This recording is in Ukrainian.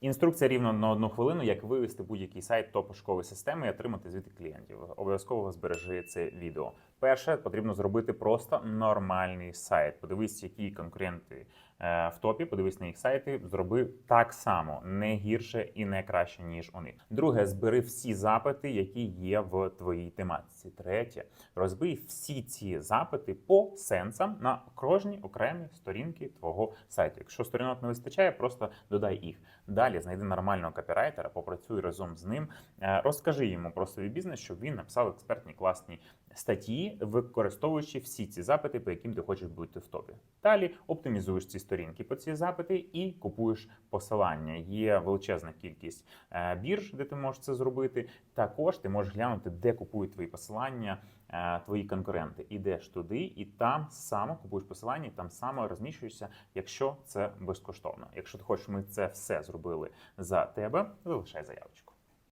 Інструкція рівно на одну хвилину, як вивести будь-який сайт топ-пошукової системи і отримати звідти клієнтів. Обов'язково збережи це відео. Перше, потрібно зробити просто нормальний сайт. Подивись, які конкуренти е, в топі, подивись на їх сайти, зроби так само, не гірше і не краще, ніж них. Друге, збери всі запити, які є в твоїй тематиці. Третє, розбий всі ці запити по сенсам на кожній окремі сторінки твого сайту. Якщо сторінок не вистачає, просто додай їх. Далі знайди нормального копірайтера, попрацюй разом з ним, е, розкажи йому про свій бізнес, щоб він написав експертні класні статті, використовуючи всі ці запити, по яким ти хочеш бути в топі. Далі оптимізуєш ці сторінки по ці запити і купуєш посилання. Є величезна кількість е, бірж, де ти можеш це зробити. Також ти можеш глянути, де купують твої посилання. е, Твої конкуренти ідеш туди, і там саме купуєш посилання, і там саме розміщуєшся, якщо це безкоштовно. Якщо ти хочеш, ми це все зробили за тебе, залишай заявочку.